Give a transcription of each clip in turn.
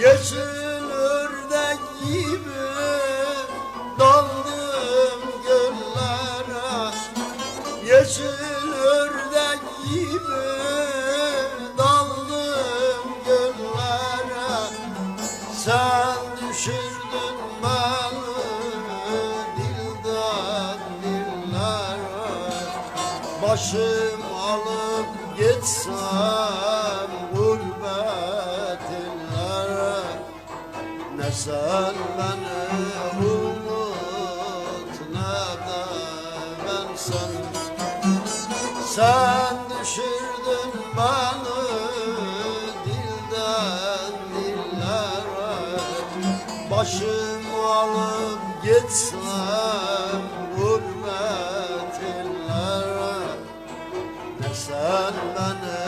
Yeşil ördek gibi daldım göllere Yeşil ördek gibi daldım göllere Sen düşürdün Başım alıp gitsem gurbet illere Ne sen beni unut ne de ben seni Sen düşürdün beni dilden dillere Başım alıp gitsem Ne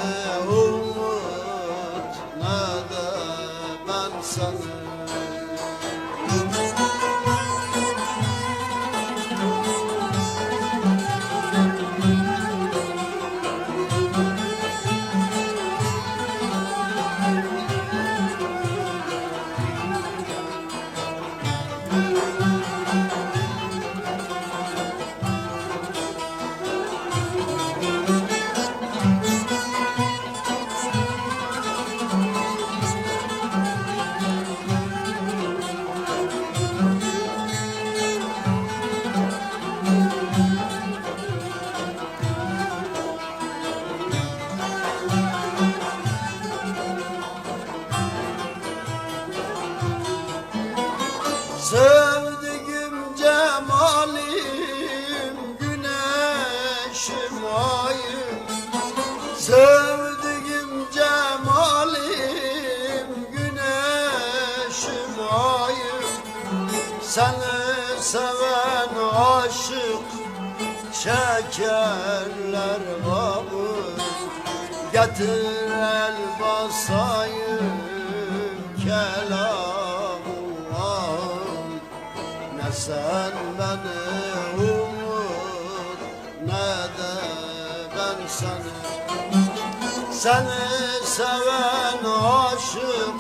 Sevdiğim cemalim güneşim ayım. Seni seven aşık şekerler kabul Getir el basayım kelamım Ne sen beni umut ne de ben seni Seni seven aşık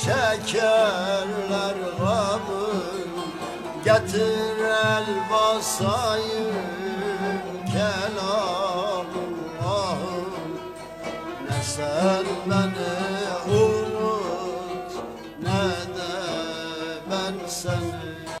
çekerler kabul Getir el basayım kelamım Ne sen beni